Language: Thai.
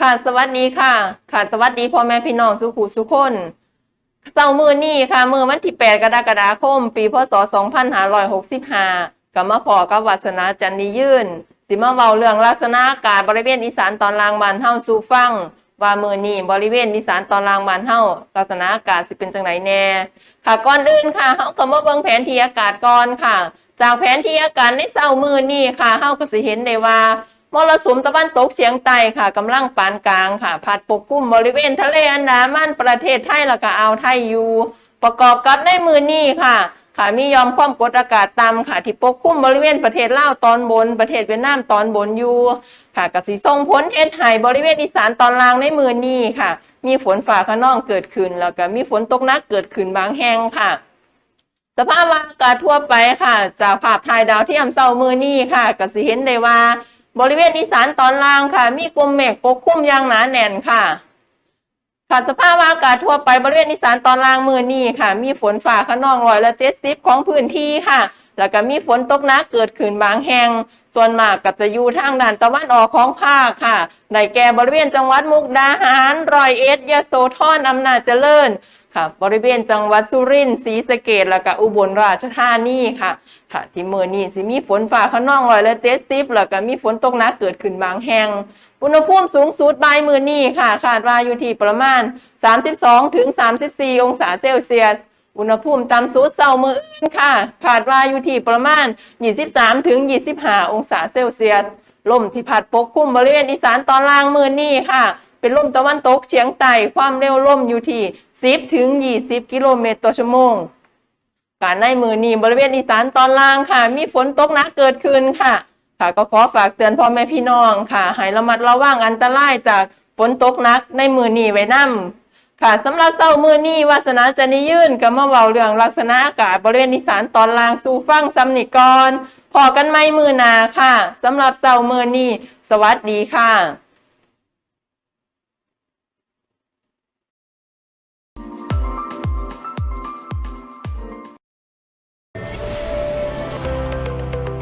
ค่ะสวัสดีค่ะ ค่ะสวัสดีพ่อแม่พี่น้องสุขุสุคนเสาร์มือนี้ค่ะ มือวันที่ 8 กรกฎาคม ปีพศ 2565กับมาพอกับวัสนาจันดียื่น สิมาเว้าเรื่องลักษณะอากาศบริเวณอีสานตอนล่างบ้านเฮาสู่ฟัง ว่ามือนี้บริเวณอีสานตอนล่างบ้านเฮาลักษณะอากาศสิเป็นจังไหนแน่ ค่ะก่อนอื่นค่ะเฮาก็มาเบิ่งแผนที่อากาศก่อนค่ะ จากแผนที่อากาศในเช้ามือนี้ค่ะเฮาก็สิเห็นได้ว่า มรสุมตะวันตกเฉียงใต้ค่ะกำลังปานกลางค่ะพัดปกคลุมบริเวณทะเลอันดามันประเทศไทยแล้วก็อ่าวไทยอยู่ ประกอบกับในมือนี้ค่ะค่ะมียอมความกดอากาศต่ำค่ะที่ปกคลุมบริเวณประเทศลาวตอนบน ประเทศเวียดนามตอนบนอยู่ค่ะกับสิส่งผลเฮ็ดให้บริเวณอีสานตอนล่างในมือนี้ค่ะ มีฝนฝ่าขนองเกิดขึ้น แล้วก็มีฝนตกหนักเกิดขึ้นบางแห่งค่ะ สภาพอากาศทั่วไปค่ะ จากภาพถ่ายดาวเทียมเช้ามือนี้ค่ะก็สิเห็นได้ว่า บริเวณอีสานตอนล่างค่ะ มีกลุ่มเมฆปกคลุมอย่างหนาแน่นค่ะ ค่ะสภาพอากาศทั่วไปบริเวณอีสานตอนล่างมือนี้ค่ะ มีฝนฝ่าขนองร้อยละเจ็ดสิบของพื้นที่ค่ะ แล้วก็มีฝนตกหนักเกิดขึ้นบางแห่งส่วนมากก็จะอยู่ทางด้านตะวันออกของภาคค่ะได้แก่บริเวณจังหวัดมุกดาหารรอยเอ็ดยโสธรอำนาจเจริญ ค่ะ บริเวณจังหวัดสุรินทร์ศรีสะเกษแล้วก็อุบลราชธานีค่ะ ค่ะ ที่เมื่อนี้สิมีฝนฟ้าขนองร้อยละเจ็ดสิบแล้วก็มีฝนตกหนักเกิดขึ้นบางแห่ง อุณหภูมิสูงสุดบ่ายมือนี้ค่ะ คาดว่าอยู่ที่ประมาณ 32ถึง34 องศาเซลเซียสอุณหภูมิต่ำสุดเช้ามืออื่นค่ะคาดว่าอยู่ที่ประมาณ 23ถึง25 องศาเซลเซียสลมที่พัดปกคลุมบริเวณอีสานตอนล่างมือนี้ค่ะ เป็นลมตะวันตกเฉียงใต้ความเร็วลมอยู่ที่ 10ถึง 20 กิโลเมตรต่อชั่วโมง การในมือนี้บริเวณอีสานตอนล่างค่ะ มีฝนตกหนักเกิดขึ้นค่ะ ค่ะก็ขอฝากเตือนพ่อแม่พี่น้องค่ะ ให้ระมัดระวังอันตรายจากฝนตกหนักในมือนี้ไว้นํค่ะสำหรับเช้ามือนี้วาสนาจะนิยื่นก็มาเว้าเรื่องลักษณะอากาศบริเวณอีสานตอนล่างสู่ฟังซ้ำนิกรพอกันไม่มือนาค่ะสำหรับเช้ามือนี้ สวัสดีค่ะ